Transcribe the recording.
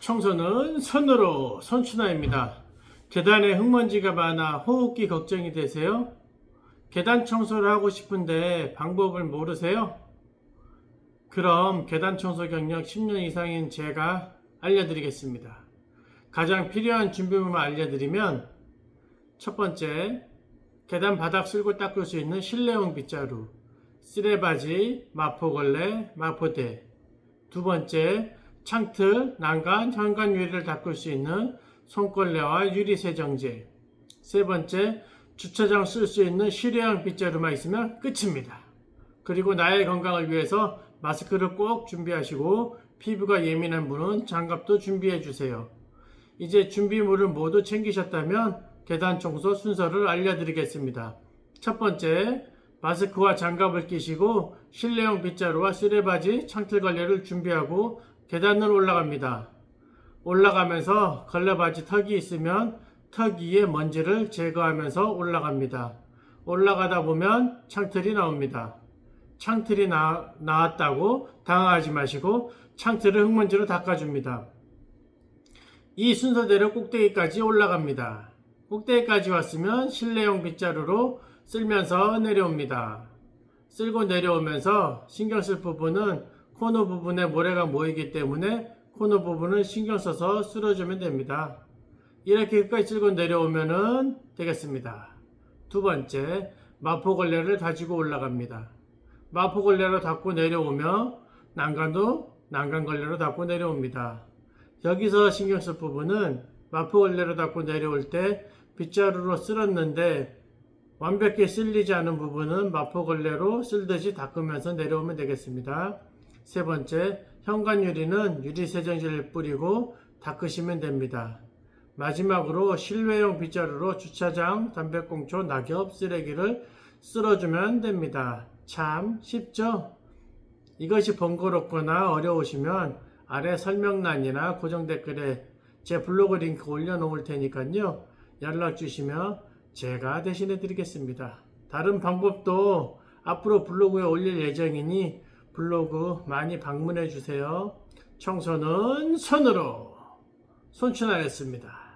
청소는 손으로 손춘화입니다. 계단에 흙먼지가 많아 호흡기 걱정이 되세요? 계단 청소를 하고 싶은데 방법을 모르세요? 그럼 계단 청소 경력 10년 이상인 제가 알려드리겠습니다. 가장 필요한 준비물만 알려드리면 첫 번째, 계단 바닥 쓸고 닦을 수 있는 실내용 빗자루, 쓰레바지, 마포걸레, 마포대. 두 번째, 창틀, 난간, 현관 유리를 닦을 수 있는 손걸레와 유리 세정제. 세 번째, 주차장 쓸 수 있는 실외형 빗자루만 있으면 끝입니다. 그리고 나의 건강을 위해서 마스크를 꼭 준비하시고 피부가 예민한 분은 장갑도 준비해 주세요. 이제 준비물을 모두 챙기셨다면 계단 청소 순서를 알려드리겠습니다. 첫 번째, 마스크와 장갑을 끼시고 실내용 빗자루와 쓰레바지, 창틀 걸레를 준비하고 계단을 올라갑니다. 올라가면서 걸레바지 턱이 있으면 턱 위에 먼지를 제거하면서 올라갑니다. 올라가다 보면 창틀이 나옵니다. 창틀이 나, 나왔다고 당황하지 마시고 창틀을 흙먼지로 닦아줍니다. 이 순서대로 꼭대기까지 올라갑니다. 꼭대기까지 왔으면 실내용 빗자루로 쓸면서 내려옵니다. 쓸고 내려오면서 신경 쓸 부분은 코너 부분에 모래가 모이기 때문에 코너 부분을 신경 써서 쓸어주면 됩니다. 이렇게 끝까지 쓸고 내려오면 되겠습니다. 두 번째, 마포걸레를 가지고 올라갑니다. 마포걸레로 닫고 내려오며 난간도 난간걸레로 닫고 내려옵니다. 여기서 신경 쓸 부분은 마포걸레로 닫고 내려올 때 빗자루로 쓸었는데 완벽히 쓸리지 않은 부분은 마포걸레로 쓸듯이 닦으면서 내려오면 되겠습니다. 세 번째, 현관 유리는 유리 세정제를 뿌리고 닦으시면 됩니다. 마지막으로 실외용 빗자루로 주차장, 담배꽁초, 낙엽, 쓰레기를 쓸어주면 됩니다. 참 쉽죠? 이것이 번거롭거나 어려우시면 아래 설명란이나 고정 댓글에 제 블로그 링크 올려놓을 테니까요. 연락 주시면 제가 대신해 드리겠습니다. 다른 방법도 앞으로 블로그에 올릴 예정이니 블로그 많이 방문해 주세요. 청소는 손으로 손춘하였습니다.